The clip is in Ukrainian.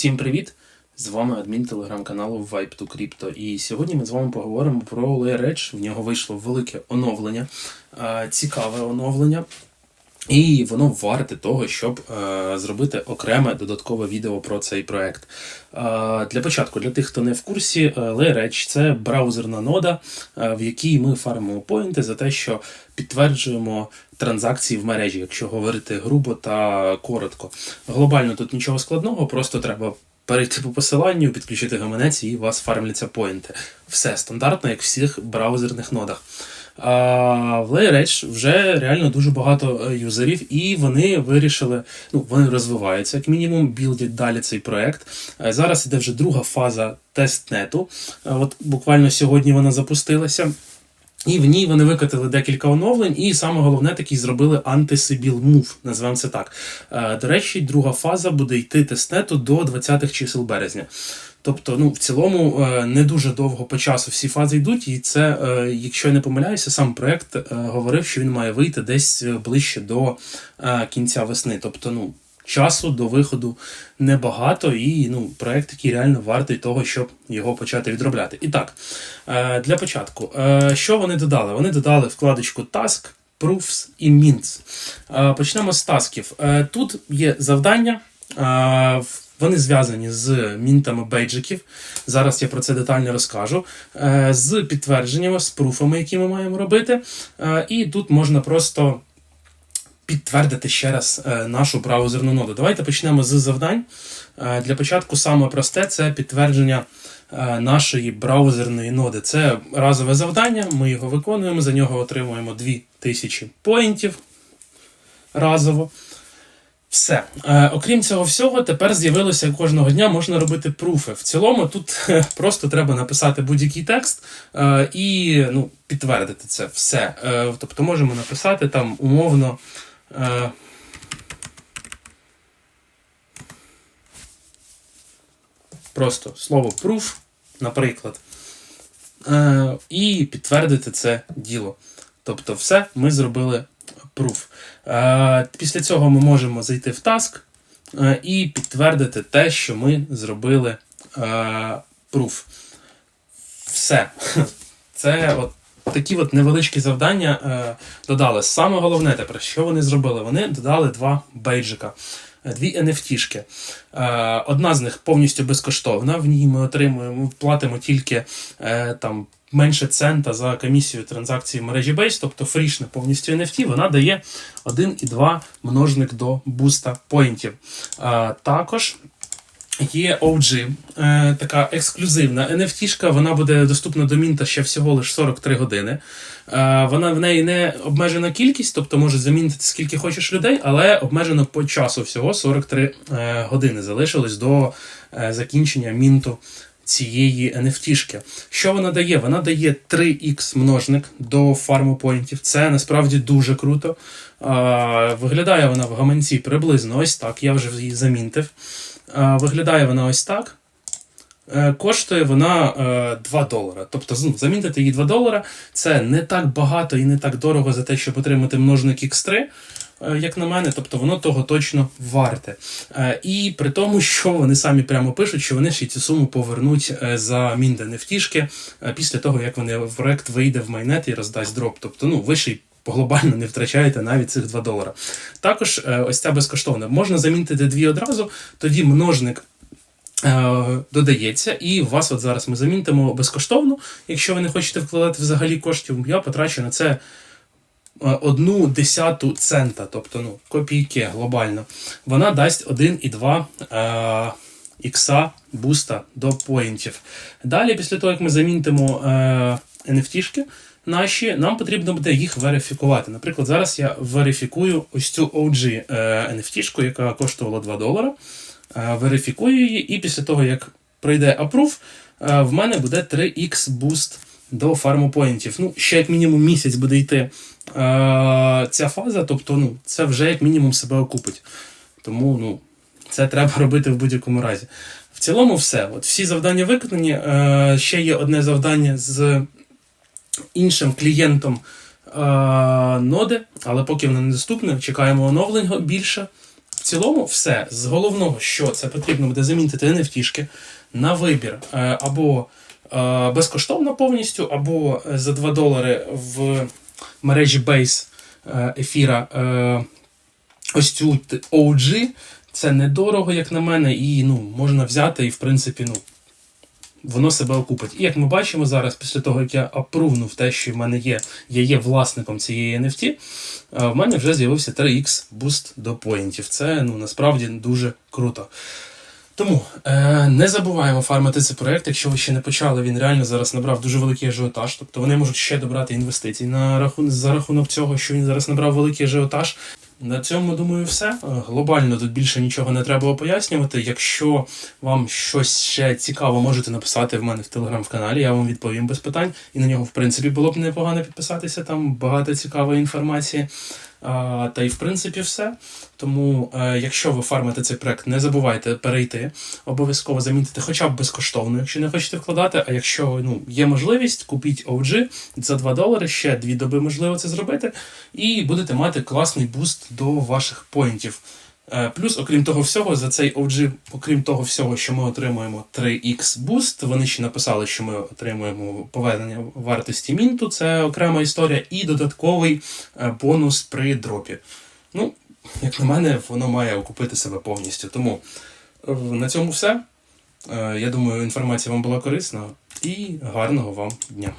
Всім привіт! З вами адмін телеграм-каналу Vibe to Crypto. І сьогодні ми з вами поговоримо про LayerEdge. В нього вийшло велике оновлення, е, цікаве оновлення. І воно варте того, щоб е, зробити окреме додаткове відео про цей проект. Е, для початку, для тих, хто не в курсі, е, LayerEdge – це браузерна нода, е, в якій ми фармимо поінти за те, що підтверджуємо транзакції в мережі, якщо говорити грубо та коротко. Глобально тут нічого складного, просто треба. Перейти по посиланню, підключити гаманець і у вас фармляться поінти. Все стандартно, як в всіх браузерних нодах. А в LayerEdge вже реально дуже багато е, юзерів, і вони вирішили, ну вони розвиваються, як мінімум, білдять далі цей проект. Е, Зараз іде вже друга фаза тестнету. Е, От буквально сьогодні вона запустилася. І в ній вони викатили декілька оновлень, і саме головне такий зробили антисибіл мув, назвемо це так. Е, До речі, друга фаза буде йти тестнету до 20-х чисел березня. Тобто, ну в цілому е, не дуже довго по часу всі фази йдуть, і це, е, якщо я не помиляюся, сам проект говорив, що він має вийти десь ближче до кінця весни. Тобто, ну. Часу до виходу небагато, і ну, проект який реально вартий того, щоб його почати відробляти. І так, е, для початку, е, що вони додали? Вони додали вкладочку Task, Proofs і Mints. Е, Почнемо з тасків. Тут є завдання. Вони зв'язані з мінтами бейджиків. Зараз я про це детально розкажу. З підтвердженнями, з пруфами, які ми маємо робити. І тут можна просто підтвердити ще раз е, нашу браузерну ноду. Давайте почнемо з завдань. Е, Для початку саме просте це підтвердження е, нашої браузерної ноди. Це разове завдання, ми його виконуємо, за нього отримуємо 2000 поінтів разово. Все. Окрім цього всього, тепер з'явилося кожного дня можна робити пруфи. В цілому тут просто треба написати будь-який текст і ну, підтвердити це все. Тобто можемо написати там умовно. Е, просто слово proof, наприклад, е, і підтвердити це діло. Тобто, все ми зробили proof. Е, Після цього ми можемо зайти в task і підтвердити те, що ми зробили е, proof. Все. Це от такі от невеличкі завдання е, додали. Саме головне тепер, що вони зробили? Вони додали два бейджика. е, Дві NFT-шки. Е, Одна з них повністю безкоштовна. В ній ми отримуємо, платимо тільки е, там менше цента за комісію транзакції в мережі Base, тобто фрішна повністю NFT, вона дає 1,2 множник до буста поінтів. Е, Також Є OG, е, така ексклюзивна NFT-шка, вона буде доступна до Мінта ще всього лише 43 години. Е, вона в неї не обмежена кількість, тобто може замінити скільки хочеш людей, але обмежено по часу всього 43 е, години залишилось до е, закінчення мінту цієї NFT-шки. Що вона дає? Вона дає 3х множник до фарму поінтів. Це насправді дуже круто. Е, Виглядає вона в гаманці приблизно ось так. Я вже її замінтив. Е, Виглядає вона ось так. Е, Коштує вона е, 2 долара. Тобто, замінити її 2 долара це не так багато і не так дорого за те, щоб отримати множник X3, е, як на мене, тобто воно того точно варте. Е, І при тому, що вони самі прямо пишуть, що вони ще цю суму повернуть е, за мінде нефтішки е, після того, як вони проект вийде в майнет і роздасть дроп. Тобто, ну, ви глобально не втрачаєте навіть цих 2 долара. Також е, ось ця безкоштовна. Можна замінити дві одразу, тоді множник. е, Додається, і вас от зараз ми замінтимо безкоштовно. Якщо ви не хочете вкладати взагалі коштів, я потрачу на це е, одну десяту цента, тобто ну, копійки глобально. Вона дасть 1,2 е, ікса буста до поінтів. Далі, після того, як ми замінтимо е, NFT-шки наші, нам потрібно буде їх верифікувати. Наприклад, зараз я верифікую ось цю OG е, NFT-шку, яка коштувала 2 долара. Е, верифікую її, і після того, як пройде approve, е, в мене буде 3x буст до фарму поінтів. Ну, ще як мінімум місяць буде йти ця фаза, тобто ну, це вже як мінімум себе окупить. Тому ну, це треба робити в будь-якому разі. В цілому, все. От всі завдання виконані. Ще є одне завдання з іншим клієнтом е, ноди, але поки воно недоступне, чекаємо оновлень більше. в цілому, все з головного, що це потрібно буде замінити NFT-шки на вибір е, або е, безкоштовно повністю, або за 2 долари в мережі Base ефіра. Ось цю OG. Це недорого, як на мене, і ну, можна взяти, і в принципі, ну, воно себе окупить. І як ми бачимо зараз, після того, як я апрувнув те, що в мене є, я є власником цієї NFT, е, в мене вже з'явився 3x буст до поінтів. Це ну, насправді дуже круто. Тому е, не забуваємо фармити цей проект. Якщо ви ще не почали, він реально зараз набрав дуже великий ажіотаж. Тобто вони можуть ще добрати інвестицій на рахун... за рахунок цього, що він зараз набрав великий ажіотаж. На цьому думаю, все. Е, Глобально тут більше нічого не треба пояснювати. Якщо вам щось ще цікаво, можете написати в мене в телеграм-каналі, я вам відповім без питань. І на нього, в принципі, було б непогано підписатися. Там багато цікавої інформації. Та й в принципі все. Тому, е, якщо ви фармите цей проект, не забувайте перейти, обов'язково замінити хоча б безкоштовно, якщо не хочете вкладати. А якщо ну, є можливість, купіть OG за 2 долари, ще 2 доби можливо це зробити, і будете мати класний буст до ваших поінтів. Е, Плюс, окрім того всього, за цей OG, окрім того всього, що ми отримуємо 3x буст, вони ще написали, що ми отримуємо повернення вартості мінту, це окрема історія, і додатковий е, бонус при дропі. Ну, як на мене, воно має окупити себе повністю. Тому е, на цьому все. Я думаю, інформація вам була корисна і гарного вам дня.